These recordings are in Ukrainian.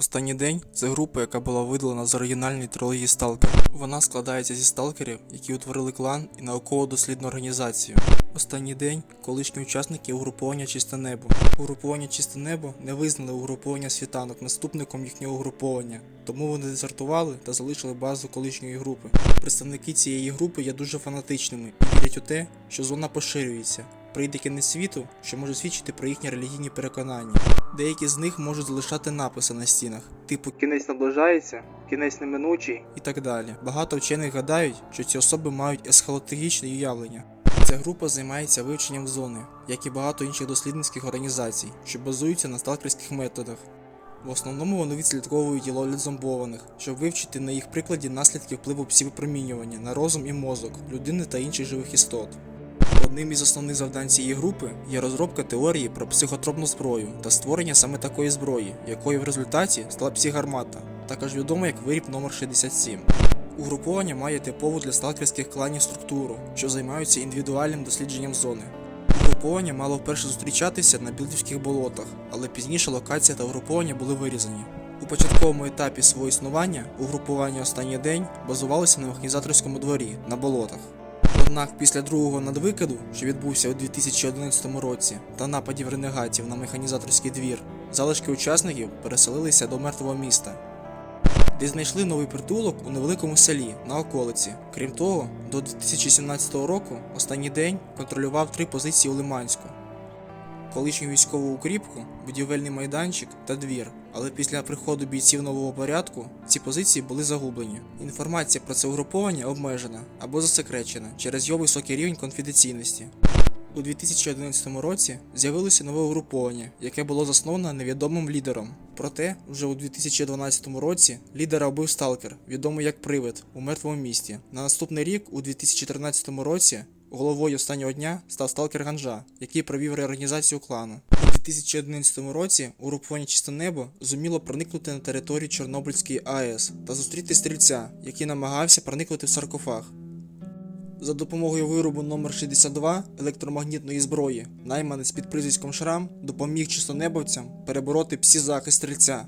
Останній день це група, яка була видалена з оригінальної трилогії Сталкер. Вона складається зі сталкерів, які утворили клан і науково-дослідну організацію. Останній день колишні учасники угруповання Чисте Небо. Угруповання Чисте Небо не визнали угруповання світанок наступником їхнього угруповання, тому вони дезертували та залишили базу колишньої групи. Представники цієї групи є дуже фанатичними і вірять у те, що зона поширюється. Прийде кінець світу, що може свідчити про їхні релігійні переконання. Деякі з них можуть залишати написи на стінах, типу кінець наближається, кінець неминучий і так далі. Багато вчених гадають, що ці особи мають есхалатологічне уявлення. Ця група займається вивченням зони, як і багато інших дослідницьких організацій, що базуються на сталкерських методах. В основному вони відслідковують і зомбованих, щоб вивчити на їх прикладі наслідки впливу псівипромінювання на розум і мозок людини та інших живих істот. Одним із основних завдань цієї групи є розробка теорії про психотропну зброю та створення саме такої зброї, якою в результаті стала псігармата, також відома як виріб номер 67. Угруповання має типову для сталкерських кланів структуру, що займаються індивідуальним дослідженням зони. Угруповання мало вперше зустрічатися на білдівських болотах, але пізніше локація та угруповання були вирізані. У початковому етапі свого існування угрупування останній день базувалося на механізаторському дворі на болотах. Однак після другого надвикиду, що відбувся у 2011 році, та нападів ренегатів на механізаторський двір, залишки учасників переселилися до мертвого міста, де знайшли новий притулок у невеликому селі на околиці. Крім того, до 2017 року останній день контролював три позиції у Лиманську. Колишню військову укріпку, будівельний майданчик та двір. Але після приходу бійців нового порядку ці позиції були загублені. Інформація про це угруповання обмежена або засекречена через його високий рівень конфіденційності. У 2011 році з'явилося нове угруповання, яке було засноване невідомим лідером. Проте, вже у 2012 році лідера убив сталкер, відомий як Привид, у мертвому місті. На наступний рік, у 2014 році, головою останнього дня став сталкер Ганжа, який провів реорганізацію клану. У 2011 році угруповання чисто Небо зуміло проникнути на територію Чорнобильської АЕС та зустріти стрільця, який намагався проникнути в саркофаг. За допомогою виробу номер 62 електромагнітної зброї, найманець під прізвиськом Шрам допоміг чистонебовцям перебороти псі-захист стрільця.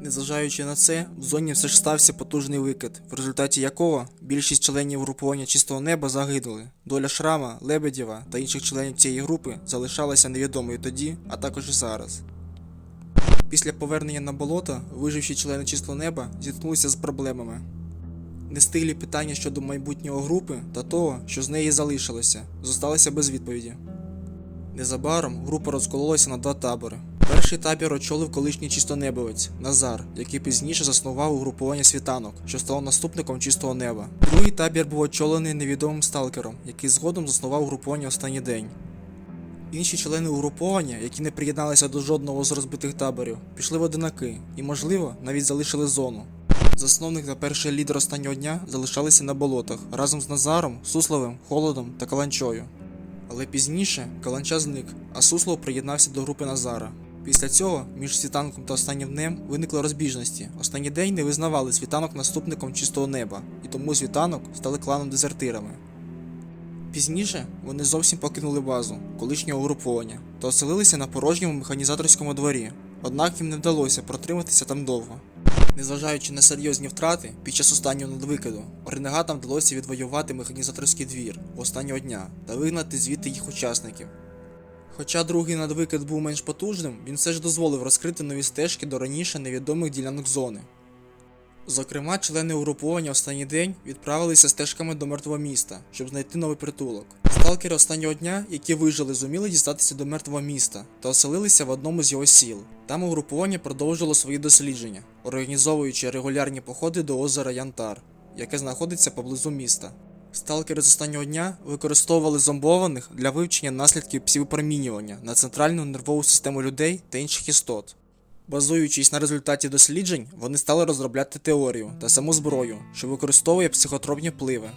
Незважаючи на це, в зоні все ж стався потужний викид, в результаті якого більшість членів угрупування чистого неба загинули. Доля Шрама, Лебедєва та інших членів цієї групи залишалася невідомою тоді, а також і зараз. Після повернення на болото виживші члени чистого неба зіткнулися з проблемами. Нестиглі питання щодо майбутнього групи та того, що з неї залишилося, зосталися без відповіді. Незабаром група розкололася на два табори. Перший табір очолив колишній чистонебовець Назар, який пізніше заснував угрупування світанок, що стало наступником чистого неба. Другий табір був очолений невідомим сталкером, який згодом заснував угрупування останній день. Інші члени угруповання, які не приєдналися до жодного з розбитих таборів, пішли в одинаки і, можливо, навіть залишили зону. Засновник та перший лідер останнього дня залишалися на болотах разом з Назаром, Сусловим, Холодом та Каланчою. Але пізніше Каланча зник, а Суслов приєднався до групи Назара. Після цього між світанком та останнім днем виникли розбіжності. Останній день не визнавали світанок наступником чистого неба, і тому світанок стали кланом дезертирами. Пізніше вони зовсім покинули базу колишнього угруповання та оселилися на порожньому механізаторському дворі. Однак їм не вдалося протриматися там довго. Незважаючи на серйозні втрати, під час останнього надвикиду ренегатам вдалося відвоювати механізаторський двір останнього дня та вигнати звідти їх учасників. Хоча другий надвикид був менш потужним, він все ж дозволив розкрити нові стежки до раніше невідомих ділянок зони. Зокрема, члени угруповання останній день відправилися стежками до мертвого міста, щоб знайти новий притулок. Сталкери останнього дня, які вижили, зуміли дістатися до мертвого міста та оселилися в одному з його сіл. Там угруповання продовжило свої дослідження, організовуючи регулярні походи до озера Янтар, яке знаходиться поблизу міста. Сталкери з останнього дня використовували зомбованих для вивчення наслідків псівипромінювання на центральну нервову систему людей та інших істот. Базуючись на результаті досліджень, вони стали розробляти теорію та саму зброю, що використовує психотропні впливи.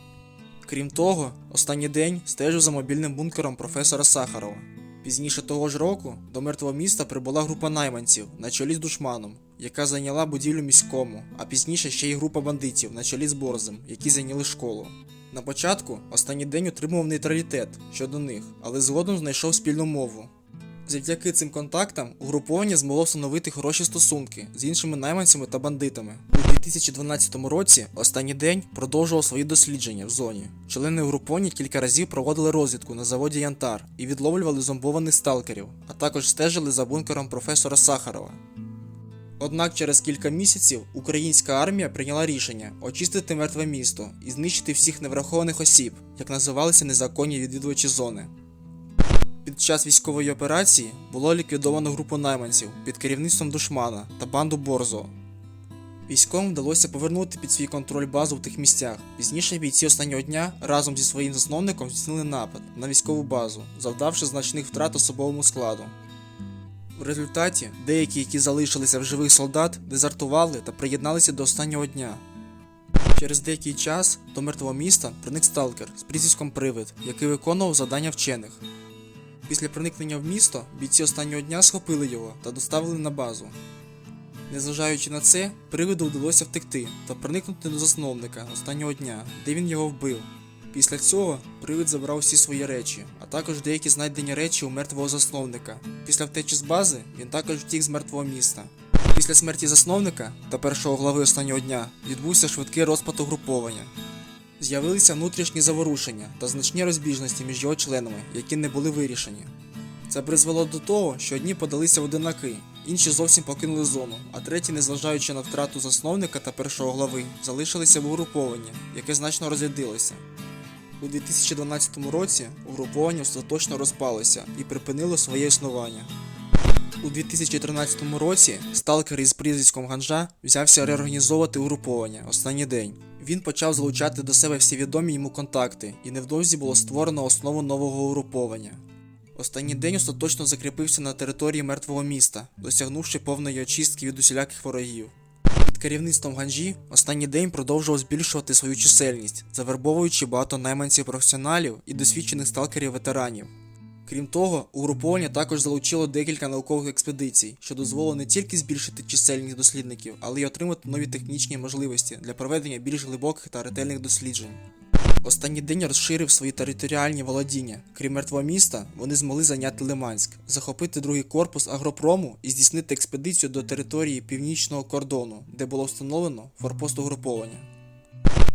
Крім того, останній день стежив за мобільним бункером професора Сахарова. Пізніше того ж року до мертвого міста прибула група найманців на чолі з душманом, яка зайняла будівлю міському, а пізніше ще й група бандитів на чолі з Борзем, які зайняли школу. На початку останній день утримував нейтралітет щодо них, але згодом знайшов спільну мову. Завдяки цим контактам угруповання змогло встановити хороші стосунки з іншими найманцями та бандитами. У 2012 році останній день продовжував свої дослідження в зоні. Члени угруповання кілька разів проводили розвідку на заводі Янтар і відловлювали зомбованих сталкерів, а також стежили за бункером професора Сахарова. Однак через кілька місяців українська армія прийняла рішення очистити мертве місто і знищити всіх неврахованих осіб, як називалися незаконні відвідувачі зони. Під час військової операції було ліквідовано групу найманців під керівництвом душмана та банду Борзо. Військовим вдалося повернути під свій контроль базу в тих місцях. Пізніше бійці останнього дня разом зі своїм засновником здійснили напад на військову базу, завдавши значних втрат особовому складу. В результаті деякі, які залишилися в живих солдат, дезертували та приєдналися до останнього дня. Через деякий час до мертвого міста проник сталкер з прізвиськом Привид, який виконував завдання вчених. Після проникнення в місто бійці останнього дня схопили його та доставили на базу. Незважаючи на це, привиду вдалося втекти та проникнути до засновника останнього дня, де він його вбив. Після цього привид забрав всі свої речі, а також деякі знайдені речі у мертвого засновника. Після втечі з бази він також втік з мертвого міста. Після смерті засновника та першого глави останнього дня відбувся швидкий розпад угруповання. З'явилися внутрішні заворушення та значні розбіжності між його членами, які не були вирішені. Це призвело до того, що одні подалися в одинаки, інші зовсім покинули зону, а треті, незважаючи на втрату засновника та першого глави, залишилися в угрупованні, яке значно розрядилося. У 2012 році угруповання остаточно розпалося і припинило своє існування. У 2013 році сталкер із прізвиськом Ганжа взявся реорганізовувати угруповання останній день. Він почав залучати до себе всі відомі йому контакти, і невдовзі було створено основу нового угруповання. Останній день остаточно закріпився на території мертвого міста, досягнувши повної очистки від усіляких ворогів. Керівництвом Ганжі останній день продовжував збільшувати свою чисельність, завербовуючи багато найманців професіоналів і досвідчених сталкерів-ветеранів. Крім того, угруповання також залучило декілька наукових експедицій, що дозволило не тільки збільшити чисельність дослідників, але й отримати нові технічні можливості для проведення більш глибоких та ретельних досліджень. Останній день розширив свої територіальні володіння. Крім мертвого міста, вони змогли зайняти Лиманськ, захопити другий корпус агропрому і здійснити експедицію до території північного кордону, де було встановлено форпост угруповання.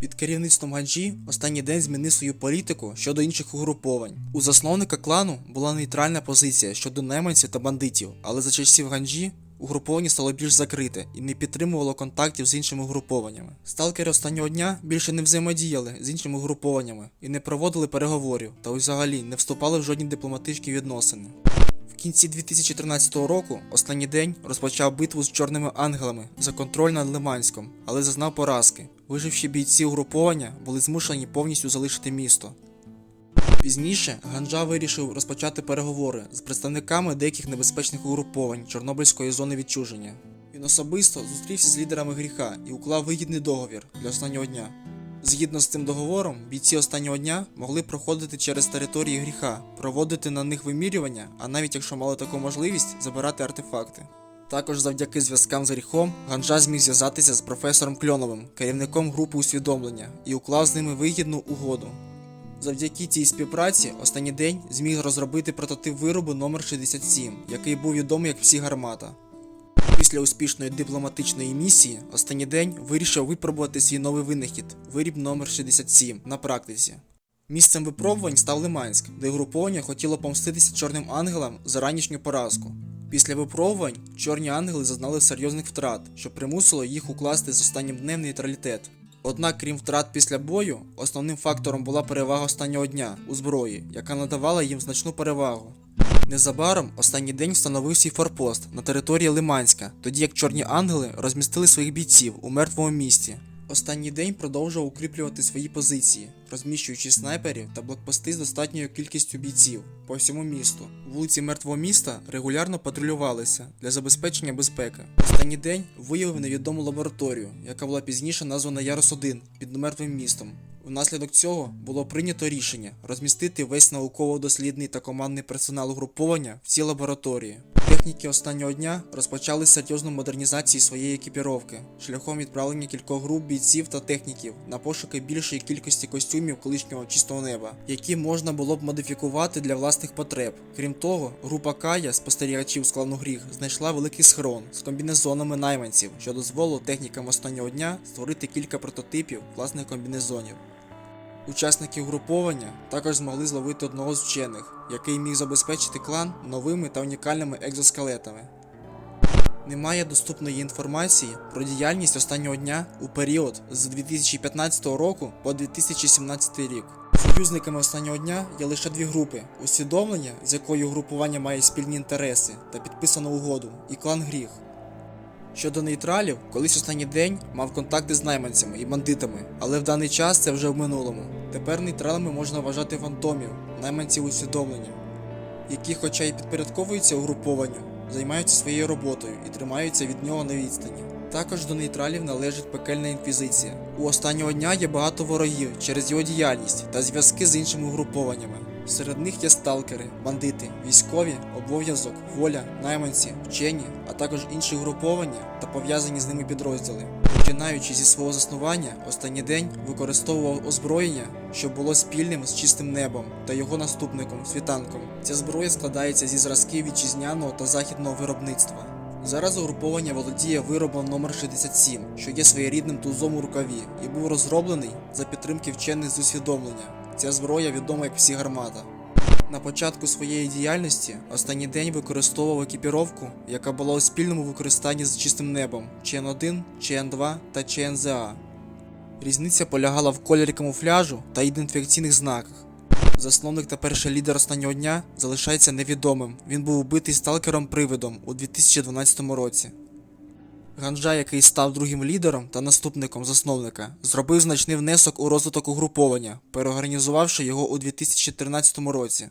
Під керівництвом Ганджі останній день змінив свою політику щодо інших угруповань. У засновника клану була нейтральна позиція щодо найманців та бандитів, але за часів Ганджі угруповання стало більш закрите і не підтримувало контактів з іншими угрупованнями. Сталкери останнього дня більше не взаємодіяли з іншими угрупованнями і не проводили переговорів та взагалі не вступали в жодні дипломатичні відносини. В кінці 2013 року останній день розпочав битву з чорними ангелами за контроль над Лиманськом, але зазнав поразки. Виживші бійці угруповання були змушені повністю залишити місто. Пізніше Ганджа вирішив розпочати переговори з представниками деяких небезпечних угруповань Чорнобильської зони відчуження. Він особисто зустрівся з лідерами гріха і уклав вигідний договір для останнього дня. Згідно з цим договором, бійці останнього дня могли проходити через території гріха, проводити на них вимірювання, а навіть якщо мали таку можливість, забирати артефакти. Також завдяки зв'язкам з гріхом Ганджа зміг зв'язатися з професором Кльоновим, керівником групи усвідомлення, і уклав з ними вигідну угоду. Завдяки цій співпраці останній день зміг розробити прототип виробу номер 67 який був відомий як всі гармата. Після успішної дипломатичної місії останній день вирішив випробувати свій новий винахід виріб номер 67 на практиці. Місцем випробувань став Лиманськ, де угруповання хотіло помститися чорним ангелам за ранішню поразку. Після випробувань чорні ангели зазнали серйозних втрат, що примусило їх укласти з останнім днем нейтралітет. Однак, крім втрат після бою, основним фактором була перевага останнього дня у зброї, яка надавала їм значну перевагу. Незабаром останній день встановив свій форпост на території Лиманська, тоді як чорні ангели розмістили своїх бійців у мертвому місті. Останній день продовжував укріплювати свої позиції, розміщуючи снайперів та блокпости з достатньою кількістю бійців по всьому місту. Вулиці мертвого міста регулярно патрулювалися для забезпечення безпеки. Останній день виявив невідому лабораторію, яка була пізніше названа Ярус 1 під мертвим містом. Внаслідок цього було прийнято рішення розмістити весь науково-дослідний та командний персонал угруповання в цій лабораторії. Техніки останнього дня розпочали серйозну модернізацію своєї екіпіровки шляхом відправлення кількох груп бійців та техніків на пошуки більшої кількості костюмів колишнього чистого неба, які можна було б модифікувати для власних потреб. Крім того, група Кая, спостерігачів з Гріх, знайшла великий схрон з комбінезонами найманців, що дозволило технікам останнього дня створити кілька прототипів власних комбінезонів. Учасники угруповання також змогли зловити одного з вчених, який міг забезпечити клан новими та унікальними екзоскелетами. Немає доступної інформації про діяльність останнього дня у період з 2015 року по 2017 рік. Союзниками останнього дня є лише дві групи: усвідомлення, з якою групування має спільні інтереси та підписану угоду, і клан Гріх. Щодо нейтралів, колись останній день мав контакти з найманцями і бандитами, але в даний час це вже в минулому. Тепер нейтралами можна вважати фантомів, найманців усвідомлення, які, хоча й підпорядковуються угрупованню, займаються своєю роботою і тримаються від нього на відстані. Також до нейтралів належить пекельна інквізиція. У останнього дня є багато ворогів через його діяльність та зв'язки з іншими угрупованнями. Серед них є сталкери, бандити, військові, обов'язок, воля, найманці, вчені, а також інші угруповання та пов'язані з ними підрозділи. Починаючи зі свого заснування, останній день використовував озброєння, що було спільним з чистим небом та його наступником світанком. Ця зброя складається зі зразків вітчизняного та західного виробництва. Зараз угруповання володіє виробом номер 67, що є своєрідним тузом у рукаві, і був розроблений за підтримки вчених з усвідомлення. Ця зброя відома як всі гармата. На початку своєї діяльності останній день використовував екіпіровку, яка була у спільному використанні з чистим небом ЧН1, ЧН2 та ЧНЗА. Різниця полягала в кольорі камуфляжу та ідентифікаційних знаках. Засновник та перший лідер останнього дня залишається невідомим. Він був убитий сталкером-привидом у 2012 році. Ганджа, який став другим лідером та наступником засновника, зробив значний внесок у розвиток угруповання, переорганізувавши його у 2013 році.